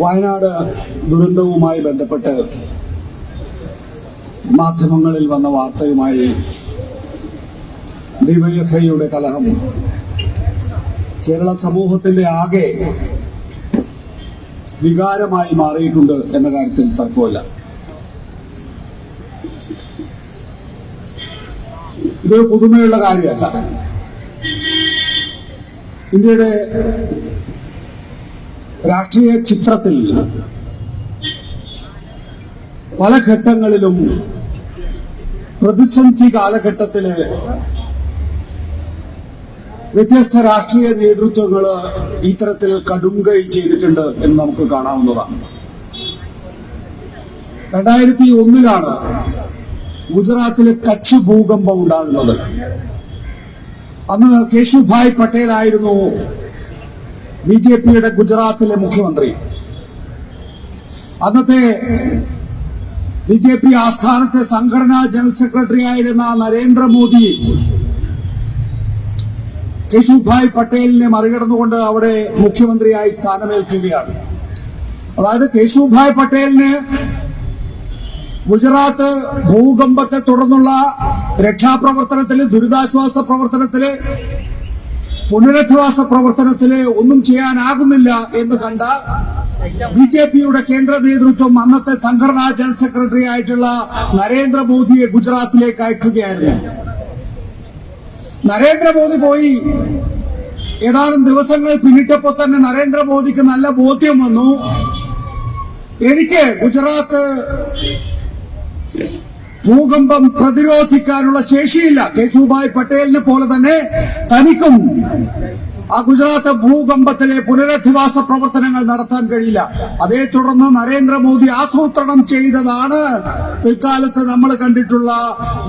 വയനാട് ദുരന്തവുമായി ബന്ധപ്പെട്ട് മാധ്യമങ്ങളിൽ വന്ന വാർത്തയുമായി ഡിവൈഎഫ്ഐയുടെ കലഹം കേരള സമൂഹത്തിന്റെ ആകെ വികാരമായി മാറിയിട്ടുണ്ട് എന്ന കാര്യത്തിൽ തർക്കമല്ല ഇതൊരു പുതുമയുള്ള കാര്യമല്ല. ഇന്ത്യയുടെ രാഷ്ട്രീയ ചിത്രത്തിൽ പല ഘട്ടങ്ങളിലും പ്രതിസന്ധി കാലഘട്ടത്തിൽ വ്യത്യസ്ത രാഷ്ട്രീയ നേതൃത്വങ്ങൾ ഇത്തരത്തിൽ കടുങ്കൈ ചെയ്തിട്ടുണ്ട് എന്ന് നമുക്ക് കാണാവുന്നതാണ്. രണ്ടായിരത്തി ഒന്നിലാണ് ഗുജറാത്തിലെ കച്ച് ഭൂകമ്പം ഉണ്ടാകുന്നത്. അന്ന് കേശുഭായ് പട്ടേൽ ആയിരുന്നു ബി ജെ പിയുടെ ഗുജറാത്തിലെ മുഖ്യമന്ത്രി. അന്നത്തെ ബി ജെ പി ആസ്ഥാനത്തെ സംഘടനാ ജനറൽ സെക്രട്ടറി ആയിരുന്ന നരേന്ദ്രമോദി കേശുഭായ് പട്ടേലിനെ മറികടന്നുകൊണ്ട് അവിടെ മുഖ്യമന്ത്രിയായി സ്ഥാനമേൽക്കുകയാണ്. അതായത് കേശുഭായ് പട്ടേലിന് ഗുജറാത്ത് ഭൂകമ്പത്തെ തുടർന്നുള്ള രക്ഷാപ്രവർത്തനത്തിൽ ദുരിതാശ്വാസ പ്രവർത്തനത്തിൽ പുനരധിവാസ പ്രവർത്തനത്തിൽ ഒന്നും ചെയ്യാനാകുന്നില്ല എന്ന് കണ്ട ബി ജെ പിയുടെ കേന്ദ്ര നേതൃത്വം അന്നത്തെ സംഘടനാ ജനറൽ സെക്രട്ടറി ആയിട്ടുള്ള നരേന്ദ്രമോദിയെ ഗുജറാത്തിലേക്ക് അയക്കുകയായിരുന്നു. നരേന്ദ്രമോദി പോയി. ഏതാനും ദിവസങ്ങൾ പിന്നിട്ടപ്പോൾ തന്നെ നരേന്ദ്രമോദിക്ക് നല്ല ബോധ്യം വന്നു. എനിക്ക് ഗുജറാത്ത് ഭൂകമ്പം പ്രതിരോധിക്കാനുള്ള ശേഷിയില്ല. കേശുഭായ് പട്ടേലിനെ പോലെ തന്നെ തനിക്കും ആ ഗുജറാത്ത് ഭൂകമ്പത്തിലെ പുനരധിവാസ പ്രവർത്തനങ്ങൾ നടത്താൻ കഴിയില്ല. അതേ തുടർന്ന് നരേന്ദ്രമോദി ആസൂത്രണം ചെയ്തതാണ്. പിൽക്കാലത്ത് നമ്മൾ കണ്ടിട്ടുള്ള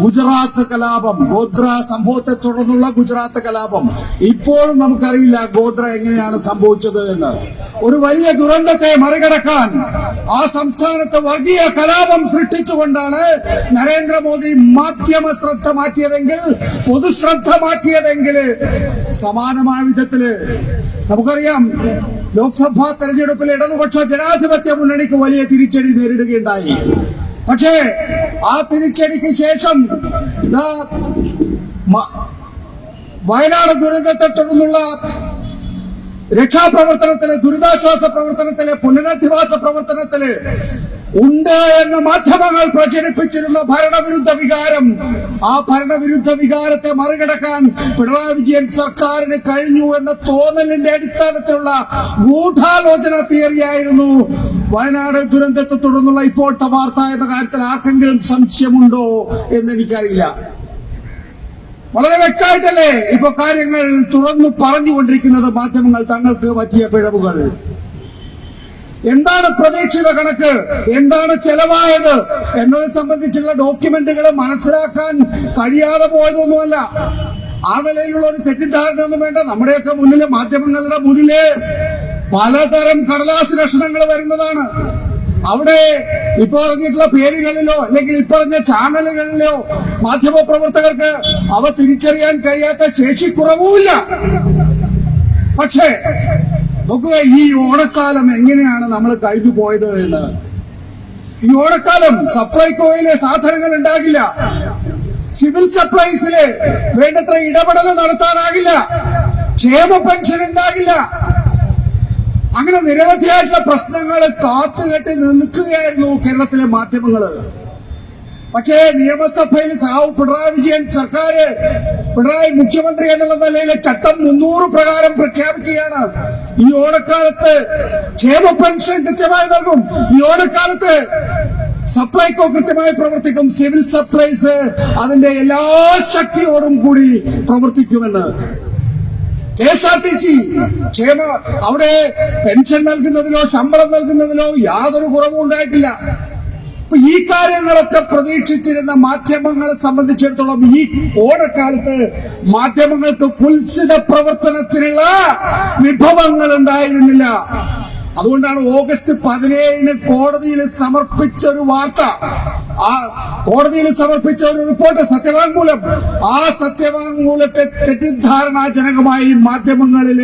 ഗുജറാത്ത് കലാപം ഗോത്ര സംഭവത്തെ തുടർന്നുള്ള ഗുജറാത്ത് കലാപം. ഇപ്പോഴും നമുക്കറിയില്ല ഗോത്ര എങ്ങനെയാണ് സംഭവിച്ചത് എന്ന്. ഒരു വലിയ ദുരന്തത്തെ മറികടക്കാൻ ആ സംസ്ഥാനത്ത് വർഗീയ കലാപം സൃഷ്ടിച്ചുകൊണ്ടാണ് നരേന്ദ്രമോദി മാധ്യമ ശ്രദ്ധ മാറ്റിയതെങ്കിൽ പൊതുശ്രദ്ധ മാറ്റിയതെങ്കിൽ സമാനമായ വിധത്തിൽ നമുക്കറിയാം ലോക്സഭാ തെരഞ്ഞെടുപ്പിൽ ഇടതുപക്ഷ ജനാധിപത്യ മുന്നണിക്ക് വലിയ തിരിച്ചടി നേരിടുകയുണ്ടായി. പക്ഷേ ആ തിരിച്ചടിക്ക് ശേഷം വയനാട് ദുരന്തത്തെ തുടർന്നുള്ള രക്ഷാപ്രവർത്തനത്തിൽ ദുരിതാശ്വാസ പ്രവർത്തനത്തിൽ പുനരധിവാസ പ്രവർത്തനത്തിൽ ഉണ്ട് എന്ന് മാധ്യമങ്ങൾ പ്രചരിപ്പിച്ചിരുന്ന ഭരണവിരുദ്ധ വികാരം. ആ ഭരണവിരുദ്ധ വികാരത്തെ മറികടക്കാൻ പിണറായി വിജയൻ സർക്കാരിന് കഴിഞ്ഞു എന്ന തോന്നലിന്റെ അടിസ്ഥാനത്തിലുള്ള ഗൂഢാലോചന തിയറിയായിരുന്നു വയനാട് ദുരന്തത്തെ തുടർന്നുള്ള ഇപ്പോഴത്തെ വാർത്ത എന്ന കാര്യത്തിൽ ആർക്കെങ്കിലും സംശയമുണ്ടോ എന്ന് എനിക്കറിയില്ല വളരെ വ്യക്തമായിട്ടല്ലേ ഇപ്പൊ കാര്യങ്ങൾ തുറന്നു പറഞ്ഞുകൊണ്ടിരിക്കുന്നത് മാധ്യമങ്ങൾ തങ്ങൾക്ക് പറ്റിയ പിഴവുകൾ. എന്താണ് പ്രതീക്ഷിത കണക്ക്? എന്താണ് ചെലവായത്? എന്നത് സംബന്ധിച്ചുള്ള ഡോക്യുമെന്റുകൾ മനസ്സിലാക്കാൻ കഴിയാതെ പോയതൊന്നുമല്ല. ആ നിലയിലുള്ള ഒരു തെറ്റിദ്ധാരണ ഒന്നും വേണ്ട. നമ്മുടെയൊക്കെ മുന്നിലെ മാധ്യമങ്ങളുടെ മുന്നിലെ പലതരം കടലാസ് ലക്ഷണങ്ങൾ വരുന്നതാണ്. അവിടെ ഇപ്പൊ പറഞ്ഞിട്ടുള്ള പേരുകളിലോ അല്ലെങ്കിൽ ഇപ്പറഞ്ഞ ചാനലുകളിലോ മാധ്യമ പ്രവർത്തകർക്ക് അവ തിരിച്ചറിയാൻ കഴിയാത്ത ശേഷി കുറവുമില്ല പക്ഷേ നോക്കുക ഈ ഓണക്കാലം എങ്ങനെയാണ് നമ്മൾ കഴിഞ്ഞു പോയത് എന്ന്. ഈ ഓണക്കാലം സപ്ലൈകോയിലെ സാധനങ്ങൾ ഉണ്ടാകില്ല. സിവിൽ സപ്ലൈസിൽ വേണ്ടത്ര ഇടപെടൽ നടത്താനാകില്ല. ക്ഷേമ പെൻഷൻ ഉണ്ടാകില്ല. അങ്ങനെ നിരവധിയായിട്ടുള്ള പ്രശ്നങ്ങൾ കാത്തുകെട്ടി നിൽക്കുകയായിരുന്നു കേരളത്തിലെ മാധ്യമങ്ങൾ പക്ഷേ നിയമസഭയിൽ സാവു പിണറായി വിജയൻ സർക്കാർ പിണറായി മുഖ്യമന്ത്രി എന്നുള്ള നിലയിലെ ചട്ടം മുന്നൂറ് പ്രകാരം പ്രഖ്യാപിക്കുകയാണ്. ഈ ഓണക്കാലത്ത് ക്ഷേമ പെൻഷൻ കൃത്യമായി നൽകും. ഈ ഓണക്കാലത്ത് സപ്ലൈകോ കൃത്യമായി പ്രവർത്തിക്കും. സിവിൽ സപ്ലൈസ് അതിന്റെ എല്ലാ ശക്തിയോടും കൂടി പ്രവർത്തിക്കുമെന്ന്. K S R T C ക്ഷേമ അവിടെ പെൻഷൻ നൽകുന്നതിലോ ശമ്പളം നൽകുന്നതിലോ യാതൊരു കുറവും ഉണ്ടായിട്ടില്ല. ഈ കാര്യങ്ങളൊക്കെ പ്രതീക്ഷിച്ചിരുന്ന മാധ്യമങ്ങളെ സംബന്ധിച്ചിടത്തോളം ഈ ഓണക്കാലത്ത് മാധ്യമങ്ങൾക്ക് കുൽസിത പ്രവർത്തനത്തിനുള്ള വിഭവങ്ങൾ ഉണ്ടായിരുന്നില്ല. അതുകൊണ്ടാണ് ഓഗസ്റ്റ് പതിനേഴിന് കോടതിയിൽ സമർപ്പിച്ച ഒരു വാർത്ത. ആ കോടതിയിൽ സമർപ്പിച്ച ഒരു റിപ്പോർട്ട് സത്യവാങ്മൂലം. ആ സത്യവാങ്മൂലത്തെ തെറ്റിദ്ധാരണാജനകമായി മാധ്യമങ്ങളിൽ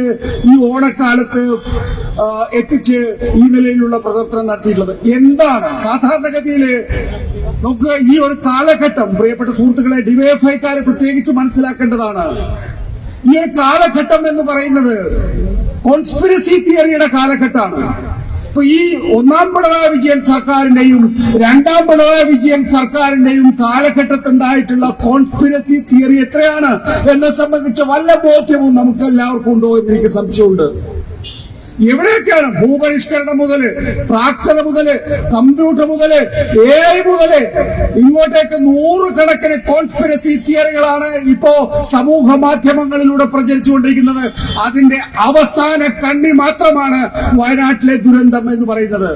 ഈ ഓണക്കാലത്ത് എത്തിച്ച് ഈ നിലയിലുള്ള പ്രവർത്തനം നടത്തിയിട്ടുള്ളത്. എന്താണ് സാധാരണഗതിയിൽ നമുക്ക് ഈ ഒരു കാലഘട്ടം പ്രിയപ്പെട്ട സുഹൃത്തുക്കളെ ഡിവൈഎഫ്ഐക്കാരെ പ്രത്യേകിച്ച് മനസ്സിലാക്കേണ്ടതാണ്. ഈ ഒരു കാലഘട്ടം എന്ന് പറയുന്നത് കോൺസ്പിരസി തിയറിയുടെ കാലഘട്ടമാണ്. ഇപ്പൊ ഈ ഒന്നാം പിണറായി വിജയൻ സർക്കാരിന്റെയും രണ്ടാം പിണറായി വിജയൻ സർക്കാരിന്റെയും കാലഘട്ടത്തുണ്ടായിട്ടുള്ള കോൺസ്പിരസി തിയറി എത്രയാണ്? എന്നെ സംബന്ധിച്ച് വല്ല ബോധ്യവും നമുക്ക് എല്ലാവർക്കും ഉണ്ടോ എന്ന് എനിക്ക് സംശയമുണ്ട്. എവിടെയൊക്കെയാണ് ഭൂപരിഷ്കരണം മുതൽ ട്രാക്ടർ മുതൽ കമ്പ്യൂട്ടർ മുതൽ എ ഐ മുതൽ ഇങ്ങോട്ടേക്ക് നൂറുകണക്കിന് കോൺസ്പിറസി തിയറികളാണ് ഇപ്പോ സമൂഹ മാധ്യമങ്ങളിലൂടെ പ്രചരിച്ചുകൊണ്ടിരിക്കുന്നത്. അതിന്റെ അവസാന കണ്ണി മാത്രമാണ് വയനാട്ടിലെ ദുരന്തം എന്ന് പറയുന്നത്.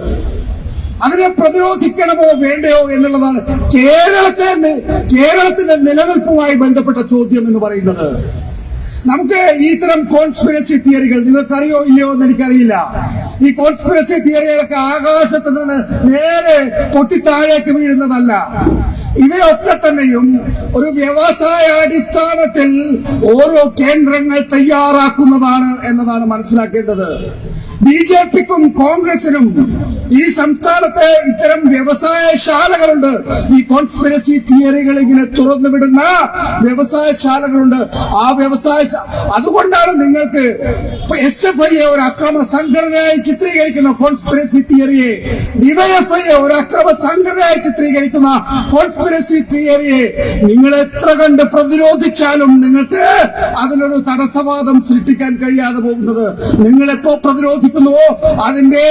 അതിനെ പ്രതിരോധിക്കണമോ വേണ്ടയോ എന്നുള്ളതാണ് കേരളത്തെ കേരളത്തിന്റെ നിലനിൽപ്പുമായി ബന്ധപ്പെട്ട ചോദ്യം എന്ന് പറയുന്നത്. നമുക്ക് ഇത്തരം കോൺസ്പിറസി തിയറികൾ നിങ്ങൾക്കറിയോ ഇല്ലയോ എന്ന് എനിക്കറിയില്ല. ഈ കോൺസ്പിറസി തിയറികളൊക്കെ ആകാശത്ത് നിന്ന് നേരെ പൊട്ടി താഴേക്ക് വീഴുന്നതല്ല. ഇവയൊക്കെ തന്നെയും ഒരു വ്യവസായ അടിസ്ഥാനത്തിൽ ഓരോ കേന്ദ്രങ്ങൾ തയ്യാറാക്കുന്നതാണ് എന്നതാണ് മനസ്സിലാക്കേണ്ടത്. ബി ജെ പിക്കും കോൺഗ്രസിനും ഈ സംസ്ഥാനത്ത് ഇത്തരം വ്യവസായശാലകളുണ്ട്. ഈ കോൺസ്പിരസി തിയറികൾ ഇങ്ങനെ തുറന്നു വിടുന്ന വ്യവസായശാലകളുണ്ട്. ആ വ്യവസായ അതുകൊണ്ടാണ് നിങ്ങൾക്ക് എസ് എഫ് ഐയെ ഒരു അക്രമ സംഘടനയായി ചിത്രീകരിക്കുന്ന കോൺസ്പിരസി തിയറിയെ ഡിവൈഎഫ്ഐയെ ഒരു അക്രമ സംഘടനയായി ചിത്രീകരിക്കുന്ന കോൺസ്പിരസി തിയറിയെ നിങ്ങൾ എത്ര കണ്ട് പ്രതിരോധിച്ചാലും നിങ്ങൾക്ക് അതിനൊരു തടസ്സവാദം സൃഷ്ടിക്കാൻ കഴിയാതെ പോകുന്നത്. നിങ്ങൾ എപ്പോ പ്രതിരോധിക്കുന്നുവോ അതിന്റെ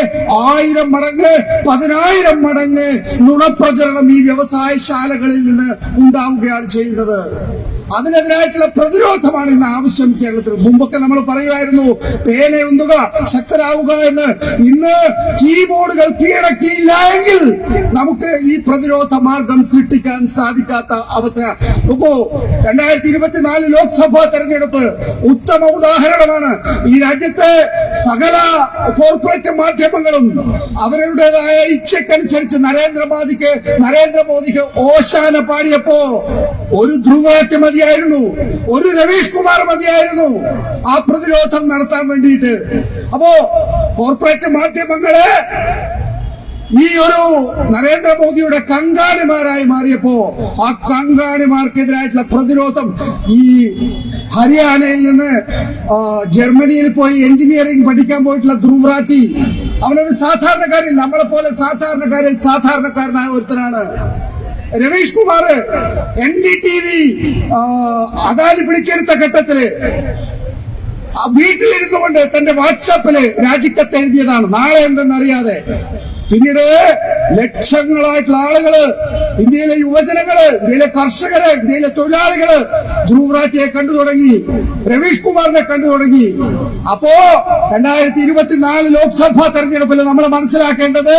ആയിരം മടങ്ങ് പതിനായിരം മടങ്ങ് നുണപ്രചരണം ഈ വ്യവസായശാലകളിൽ നിന്ന് ഉണ്ടാവുകയാണ് ചെയ്യുന്നത്. അതിനെതിരായിട്ടുള്ള പ്രതിരോധമാണ് ഇന്ന് ആവശ്യം കേരളത്തിൽ. മുമ്പൊക്കെ നമ്മൾ പറയുമായിരുന്നു പേനയുന്തുക ശക്തരാവുക എന്ന്. ഇന്ന് കീബോർഡുകൾ കീഴടക്കിയില്ല എങ്കിൽ നമുക്ക് ഈ പ്രതിരോധ മാർഗം സൃഷ്ടിക്കാൻ സാധിക്കാത്ത അവസ്ഥ. നോക്കൂ രണ്ടായിരത്തി ഇരുപത്തിനാല് ലോക്സഭാ തെരഞ്ഞെടുപ്പ് ഉത്തമ ഉദാഹരണമാണ്. ഈ രാജ്യത്തെ സകല കോർപ്പറേറ്റ് മാധ്യമങ്ങളും അവരുടേതായ ഇച്ഛക്കനുസരിച്ച് നരേന്ദ്രമോദിക്ക് നരേന്ദ്രമോദിക്ക് ഓശാന പാടിയപ്പോ ഒരു ധ്രുവരാറ്റ് മതിയായിരുന്നു. ഒരു രവീഷ് കുമാർ മതിയായിരുന്നു. ആ പ്രതിരോധം നടത്താൻ വേണ്ടിയിട്ട്. അപ്പോ കോർപ്പറേറ്റ് മാധ്യമങ്ങൾ ഈ ഒരു നരേന്ദ്രമോദിയുടെ കങ്കാണിമാരായി മാറിയപ്പോ ആ കങ്കാണിമാർക്കെതിരായിട്ടുള്ള പ്രതിരോധം ഈ ഹരിയാനയിൽ നിന്ന് ജർമ്മനിയിൽ പോയി എഞ്ചിനീയറിംഗ് പഠിക്കാൻ പോയിട്ടുള്ള ധ്രുവറാട്ടി അവനൊരു സാധാരണക്കാരിൽ നമ്മളെ പോലെ സാധാരണക്കാരിൽ സാധാരണക്കാരനായ ഒരുത്തനാണ്. Ravish Kumar N D T V Adani പിടിച്ചെടുത്ത ഘട്ടത്തിൽ വീട്ടിലിരുന്നുകൊണ്ട് വീട്ടിലിരുന്നു തന്റെ വാട്സാപ്പിൽ രാജിക്കത്ത് എഴുതിയതാണ് നാളെ എന്തെന്നറിയാതെ. പിന്നീട് ലക്ഷങ്ങളായിട്ടുള്ള ആളുകൾ ഇന്ത്യയിലെ യുവജനങ്ങൾ ഇന്ത്യയിലെ കർഷകര് ഇന്ത്യയിലെ തൊഴിലാളികൾ ധ്രുവറാറ്റിയെ കണ്ടു തുടങ്ങി രവീഷ് കുമാറിനെ കണ്ടു തുടങ്ങി. അപ്പോ രണ്ടായിരത്തി ഇരുപത്തിനാല് ലോക്സഭാ തെരഞ്ഞെടുപ്പിൽ നമ്മൾ മനസ്സിലാക്കേണ്ടത്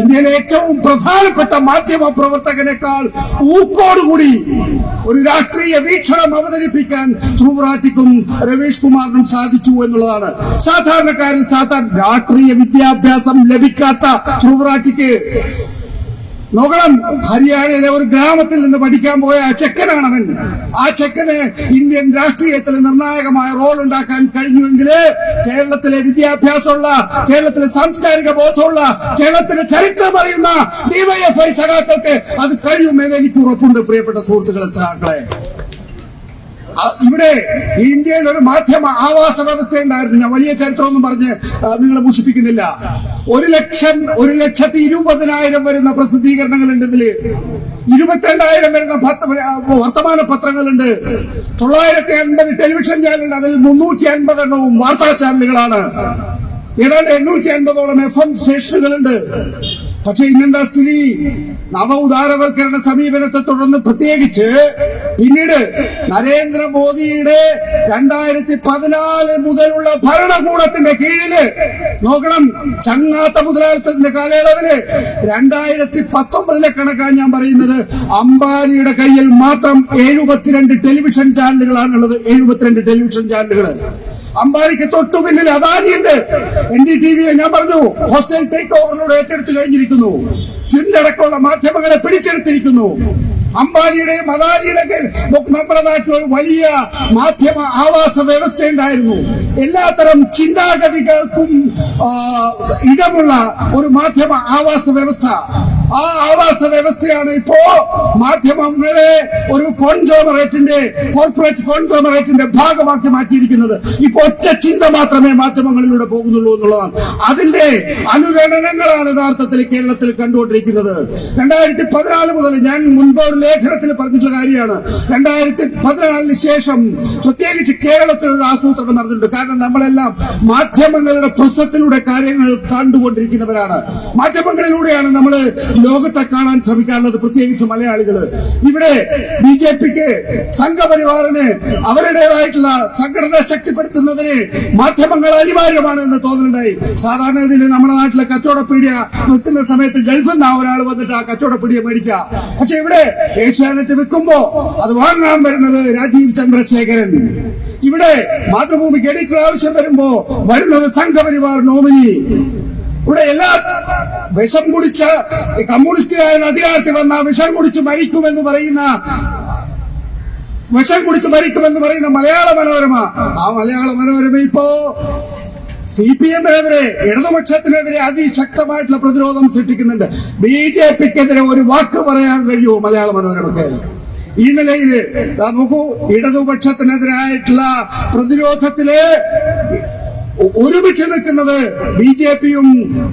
ഇന്ത്യയിലെ ഏറ്റവും പ്രധാനപ്പെട്ട മാധ്യമ പ്രവർത്തകനേക്കാൾ ഊക്കോടുകൂടി ഒരു രാഷ്ട്രീയ വീക്ഷണം അവതരിപ്പിക്കാൻ ധ്രുവറാറ്റിക്കും രവീഷ് കുമാറിനും സാധിച്ചു എന്നുള്ളതാണ്. സാധാരണക്കാരിൽ സാധാരണ രാഷ്ട്രീയ വിദ്യാഭ്യാസം ലഭിക്കാത്ത ധ്രുവറാട്ടിക്ക് നോക്കണം ഹരിയാനയിലെ ഒരു ഗ്രാമത്തിൽ നിന്ന് പഠിക്കാൻ പോയ ആ ചെക്കനാണവൻ. ആ ചെക്കന് ഇന്ത്യൻ രാഷ്ട്രീയത്തിൽ നിർണായകമായ റോൾ ഉണ്ടാക്കാൻ കഴിഞ്ഞുവെങ്കിൽ കേരളത്തിലെ വിദ്യാഭ്യാസമുള്ള കേരളത്തിലെ സാംസ്കാരിക ബോധമുള്ള കേരളത്തിലെ ചരിത്രം അറിയുന്ന ഡിവൈഎഫ്ഐ സഖാക്കൾക്ക് അത് കഴിയുമെന്ന് എനിക്ക് ഉറപ്പുണ്ട് പ്രിയപ്പെട്ട സുഹൃത്തുക്കളെ സഖാക്കളെ. ഇവിടെ ഇന്ത്യയിൽ ഒരു മാധ്യമ ആവാസ വ്യവസ്ഥ ഉണ്ടായിരുന്നു ഞാൻ വലിയ ചരിത്രമൊന്നും പറഞ്ഞ് നിങ്ങൾ മുഷിപ്പിക്കുന്നില്ല ഒരു ലക്ഷം ഒരു ലക്ഷത്തി ഇരുപതിനായിരം വരുന്ന പ്രസിദ്ധീകരണങ്ങൾ ഉണ്ട് ഇതിൽ ഇരുപത്തിരണ്ടായിരം വരുന്ന വർത്തമാന പത്രങ്ങളുണ്ട്. തൊള്ളായിരത്തി അൻപത് ടെലിവിഷൻ ചാനലുണ്ട് അതിൽ മുന്നൂറ്റി അൻപത് എണ്ണവും വാർത്താ ചാനലുകളാണ്. ഏതാണ്ട് എണ്ണൂറ്റി അൻപതോളം എഫ് എം സ്റ്റേഷനുകളുണ്ട്. പക്ഷെ ഇന്നെന്താ സ്ഥിതി? നവ ഉദാരവൽക്കരണ സമീപനത്തെ തുടർന്ന് പ്രത്യേകിച്ച് പിന്നീട് നരേന്ദ്രമോദിയുടെ രണ്ടായിരത്തി പതിനാല് മുതലുള്ള ഭരണകൂടത്തിന്റെ കീഴിൽ നോക്കണം ചങ്ങാത്ത മുതലാളിത്തത്തിന്റെ കാലയളവിൽ രണ്ടായിരത്തി പത്തൊമ്പതിലെ കണക്കാണ് ഞാൻ പറയുന്നത്. അംബാനിയുടെ കയ്യിൽ മാത്രം എഴുപത്തിരണ്ട് ടെലിവിഷൻ ചാനലുകളാണുള്ളത്. എഴുപത്തിരണ്ട് ടെലിവിഷൻ ചാനലുകൾ അംബാനിക്ക് തൊട്ടു പിന്നിൽ അദാനിയുണ്ട്. എൻ ഡി ടി വിയെ ഞാൻ പറഞ്ഞു ഹോസ്റ്റൽ ടേക്ക് ഓവറിലൂടെ ഏറ്റെടുത്ത് കഴിഞ്ഞിരിക്കുന്നു. ചുണ്ടടക്കമുള്ള മാധ്യമങ്ങളെ പിടിച്ചെടുത്തിരിക്കുന്നു. അംബാനിയുടെയും അദാനിയുടെയും നമ്മുടെ നാട്ടിൽ ഒരു വലിയ മാധ്യമ ആവാസ വ്യവസ്ഥ ഉണ്ടായിരുന്നു. എല്ലാത്തരം ചിന്താഗതികൾക്കും ഇടമുള്ള ഒരു മാധ്യമ ആവാസ വ്യവസ്ഥ. ആ ആവാസ വ്യവസ്ഥയാണ് ഇപ്പോ മാധ്യമങ്ങളെ ഒരു കോൺഗ്ലോമറേറ്റിന്റെ കോർപ്പറേറ്റ് കോൺഗ്ലോമറേറ്റിന്റെ ഭാഗമാക്കി മാറ്റിയിരിക്കുന്നത്. ഇപ്പൊ ഒറ്റ ചിന്ത മാത്രമേ മാധ്യമങ്ങളിലൂടെ പോകുന്നുള്ളൂ എന്നുള്ളതാണ്. അതിന്റെ അനുരണനങ്ങളാണ് യഥാർത്ഥത്തിൽ കേരളത്തിൽ കണ്ടുകൊണ്ടിരിക്കുന്നത്. രണ്ടായിരത്തി പതിനാല് മുതൽ ഞാൻ മുൻപ് ഒരു ലേഖനത്തിൽ പറഞ്ഞിട്ടുള്ള കാര്യമാണ്. രണ്ടായിരത്തി പതിനാലിന് ശേഷം പ്രത്യേകിച്ച് കേരളത്തിൽ ഒരു ആസൂത്രണം നടന്നിട്ടുണ്ട്. കാരണം നമ്മളെല്ലാം മാധ്യമങ്ങളുടെ പ്രസത്തിലൂടെ കാര്യങ്ങൾ കണ്ടുകൊണ്ടിരിക്കുന്നവരാണ്. മാധ്യമങ്ങളിലൂടെയാണ് നമ്മൾ ലോകത്തെ കാണാൻ ശ്രമിക്കാറുള്ളത് പ്രത്യേകിച്ച് മലയാളികൾ ഇവിടെ ബി ജെ പിക്ക് സംഘപരിവാറിന് അവരുടേതായിട്ടുള്ള സംഘടന ശക്തിപ്പെടുത്തുന്നതിന് മാധ്യമങ്ങൾ അനിവാര്യമാണ് എന്ന് തോന്നുന്നുണ്ടായി. സാധാരണ ഇതിൽ നമ്മുടെ നാട്ടിലെ കച്ചവടപ്പീടിയ വിൽക്കുന്ന സമയത്ത് ഗൾഫിൽ നിന്ന് ഒരാൾ വന്നിട്ട് ആ കച്ചവടപ്പീടിയ മേടിക്കുക. പക്ഷെ ഇവിടെ ഏഷ്യാനെറ്റ് വിൽക്കുമ്പോ അത് വാങ്ങാൻ വരുന്നത് രാജീവ് ചന്ദ്രശേഖരൻ. ഇവിടെ മാതൃഭൂമിക്ക് എഡിറ്റർ ആവശ്യം വരുമ്പോ വരുന്നത് സംഘപരിവാർ നോമിനി. ഇവിടെ എല്ലാ വിഷം കുടിച്ച് കമ്മ്യൂണിസ്റ്റുകാരൻ അധികാരത്തിൽ വന്ന വിഷം കുടിച്ച് മരിക്കുമെന്ന് പറയുന്ന വിഷം കുടിച്ച് മരിക്കുമെന്ന് പറയുന്ന മലയാള മനോരമ ആ മലയാള മനോരമ ഇപ്പോ സി പി എമ്മിനെതിരെ ഇടതുപക്ഷത്തിനെതിരെ അതിശക്തമായിട്ടുള്ള പ്രതിരോധം സൃഷ്ടിക്കുന്നുണ്ട്. ബി ജെ പിക്കെതിരെ ഒരു വാക്ക് പറയാൻ കഴിയുമോ മലയാള മനോരമക്ക് ഈ നിലയിൽ നമുക്ക് ഇടതുപക്ഷത്തിനെതിരായിട്ടുള്ള പ്രതിരോധത്തിൽ ഒരുമിച്ച് നിൽക്കുന്നത് ബി ജെ പിയും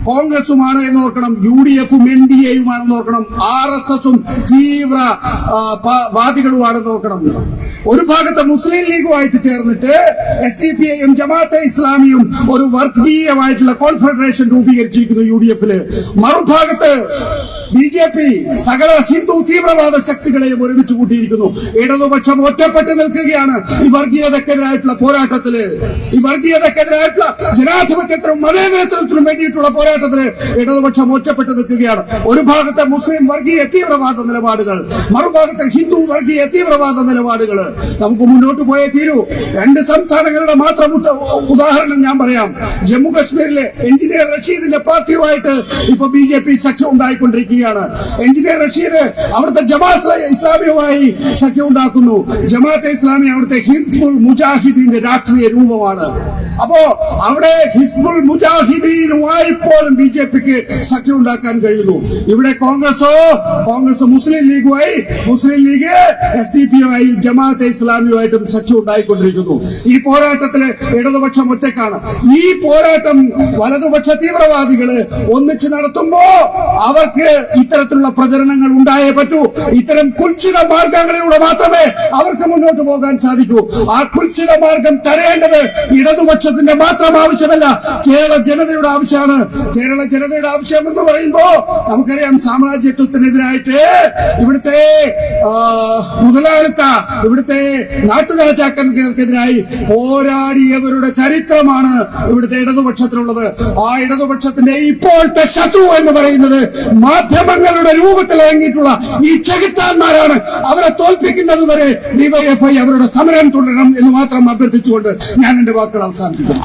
കോൺഗ്രസുമാണ് എന്ന് ഓർക്കണം യു ഡി എഫും എൻ ഡി എയുമാണെന്ന് ഓർക്കണം ആർ എസ് എസും തീവ്ര വാദികളുമാണെന്ന് ഓർക്കണം. ഒരു ഭാഗത്ത് മുസ്ലിം ലീഗുമായിട്ട് ചേർന്നിട്ട് എസ് ഡി പി ഐയും ജമാഅത്തെ ഇസ്ലാമിയും ഒരു വർഗീയമായിട്ടുള്ള കോൺഫെഡറേഷൻ രൂപീകരിച്ചിരിക്കുന്നു യു ഡി എഫിൽ. മറുഭാഗത്ത് ബി ജെ പി സകല ഹിന്ദു തീവ്രവാദ ശക്തികളെയും ഒരുമിച്ച് കൂട്ടിയിരിക്കുന്നു. ഇടതുപക്ഷം ഒറ്റപ്പെട്ട് നിൽക്കുകയാണ് ഈ വർഗീയതക്കെതിരായിട്ടുള്ള പോരാട്ടത്തിൽ. ഈ വർഗീയതക്കെതിരായിട്ടുള്ള ജനാധിപത്യത്തിനും മതേതരത്വത്തിനും വേണ്ടിയിട്ടുള്ള പോരാട്ടത്തിന് ഇടതുപക്ഷം ഒറ്റപ്പെട്ട് നിൽക്കുകയാണ്. ഒരു ഭാഗത്തെ മുസ്ലിം വർഗീയ തീവ്രവാദ നിലപാടുകൾ മറുഭാഗത്തെ ഹിന്ദു വർഗീയ തീവ്രവാദ നിലപാടുകൾ. നമുക്ക് മുന്നോട്ട് പോയേ തീരൂ. രണ്ട് സംസ്ഥാനങ്ങളുടെ മാത്രം ഉദാഹരണം ഞാൻ പറയാം. ജമ്മു കശ്മീരിലെ എഞ്ചിനീയർ റഷീദിന്റെ പാർട്ടിയുമായിട്ട് ഇപ്പൊ ബി ജെ പി സഖ്യം ഉണ്ടായിക്കൊണ്ടിരിക്കുകയാണ് എഞ്ചിനീയർ റഷീദ് അവിടുത്തെ ജമാഅത്ത് ഇസ്ലാമിയുമായി സഖ്യം ഉണ്ടാക്കുന്നു ജമാഅത്തെ ഇസ്ലാമി അവിടുത്തെ ഹിസ്ബുൾ മുജാഹിദീന്റെ രാഷ്ട്രീയ രൂപമാണ്. അപ്പോ അവിടെ ഹിസ്ബുൾ മുജാഹിദീൻ പോലും ബി ജെ പിക്ക് സഖ്യം ഉണ്ടാക്കാൻ കഴിയുന്നു. ഇവിടെ കോൺഗ്രസോ Congress Muslim ലീഗുമായി Muslim League S D P ആയി ജമാഅത്തെ ഇസ്ലാമിയുമായിട്ടും സഖ്യം ഉണ്ടായിക്കൊണ്ടിരിക്കുന്നു. ഈ പോരാട്ടത്തിൽ ഇടതുപക്ഷം ഒറ്റക്കാണ് ഈ പോരാട്ടം വലതുപക്ഷ തീവ്രവാദികൾ ഒന്നിച്ച് നടത്തുമ്പോ അവർക്ക് ഇത്തരത്തിലുള്ള പ്രചരണങ്ങൾ ഉണ്ടായേ പറ്റൂ. ഇത്തരം കുൽസിത മാർഗങ്ങളിലൂടെ മാത്രമേ അവർക്ക് മുന്നോട്ട് പോകാൻ സാധിക്കൂ. ആ കുൽസിത മാർഗം തടയേണ്ടത് ഇടതുപക്ഷത്തിന്റെ മാത്രം ആവശ്യമല്ല കേരള ജനതയുടെ ആവശ്യമാണ്. കേരള ജനതയുടെ ആവശ്യം എന്ന് പറയുമ്പോ നമുക്കറിയാം സാമ്രാജ്യത്വത്തിനെതിരായിട്ട് ഇവിടുത്തെ മുതലാളിത്ത ഇവിടുത്തെ നാട്ടുരാജാക്കന്മാർക്കെതിരായി പോരാടിയവരുടെ ചരിത്രമാണ് ഇവിടുത്തെ ഇടതുപക്ഷത്തിനുള്ളത് ആ ഇടതുപക്ഷത്തിന്റെ ഇപ്പോഴത്തെ ശത്രു എന്ന് പറയുന്നത് മാധ്യമങ്ങളുടെ രൂപത്തിൽ ഇറങ്ങിയിട്ടുള്ള ഈ ചെകുത്താന്മാരാണ്. അവരെ തോൽപ്പിക്കുന്നത് വരെ ഡിവൈഎഫ്ഐ അവരുടെ സമരം തുടരണം എന്ന് മാത്രം അഭ്യർത്ഥിച്ചുകൊണ്ട് ഞാൻ എന്റെ വാക്കുകൾ അവസാനിപ്പിക്കുന്നു.